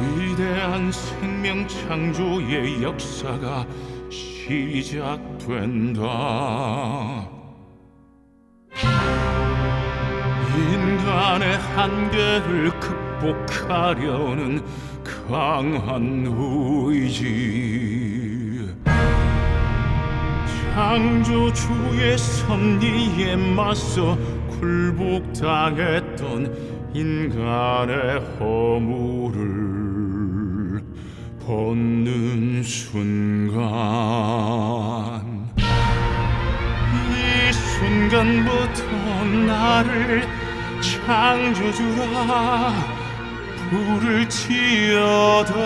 위대한 생명 창조의 역사가 시작된다. 인간의 한계를 극복하려는 강한 의지. 창조 주의 섭리에 맞서 굴복당했던 인간의 허물을 벗는 순간 이 순간부터 나를 창조주라 부를 지어다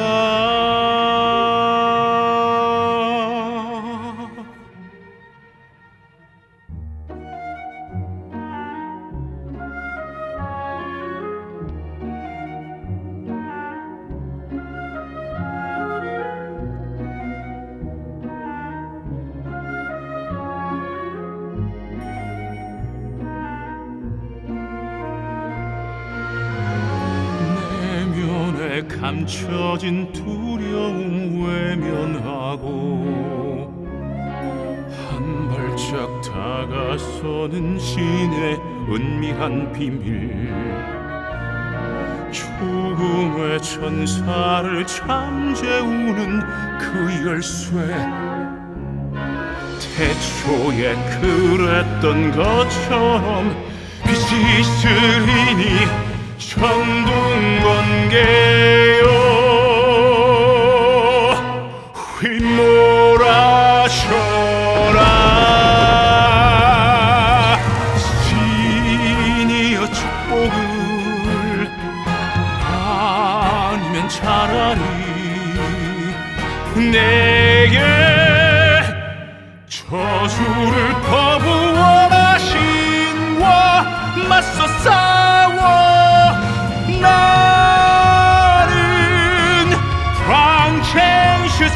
감춰진 두려움 외면하고 한 발짝 다가서는 신의 은밀한 비밀. 죽음의 천사를 잠재우는 그 열쇠. 태초에 그랬던 것처럼 빛이 스리니 천둥 번개 차라리 내게 저주를 거부원하신 와 맞서 싸워. 나는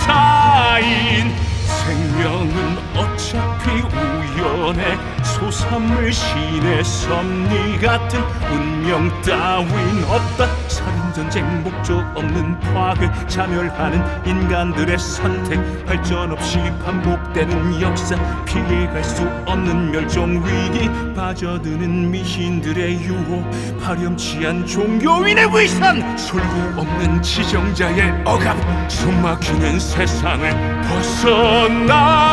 프랑켄슈타인 생명은 어차피 우연의 소산물 신의 섭리 같은 운명 따윈 없다 전쟁 목적 없는 파괴 자멸하는 인간들의 선택. 발전 없이 반복되는 역사 피해갈 수 없는 멸종 위기. 빠져드는 미신들의 유혹 파렴치한 종교인의 위선 솔고 없는 지정자의 억압 숨막히는 세상을 벗어나.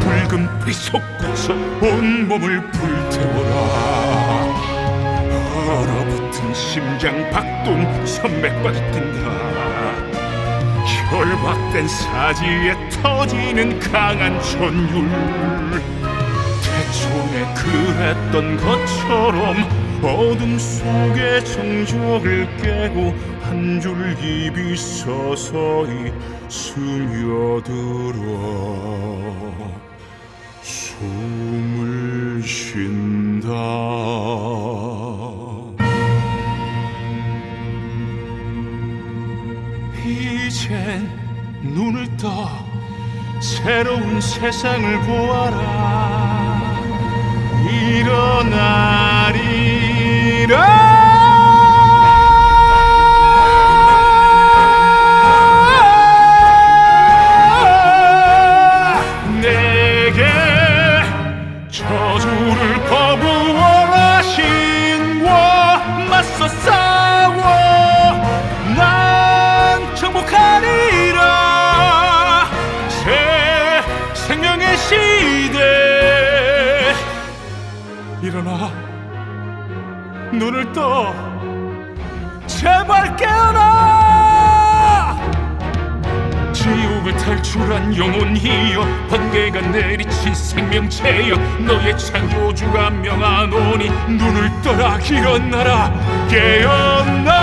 붉은 불이 솟구쳐 온몸을 불태워라 얼어붙은 심장 박동 선맥박이 뜬다 결박된 사지에 터지는 강한 전율. 태초에 그랬던 것처럼 어둠 속의 정적을 깨고 한 줄기 빛 서서히 스며들어 이젠 눈을 떠 새로운 세상을 보아라. 일어나리라 일어나. 눈을 떠. 제발 깨어나! 지옥을 탈출한 영혼이여 번개가 내리친 생명체여 너의 창조주가 명하노니 눈을 떠라 일어나라 깨어나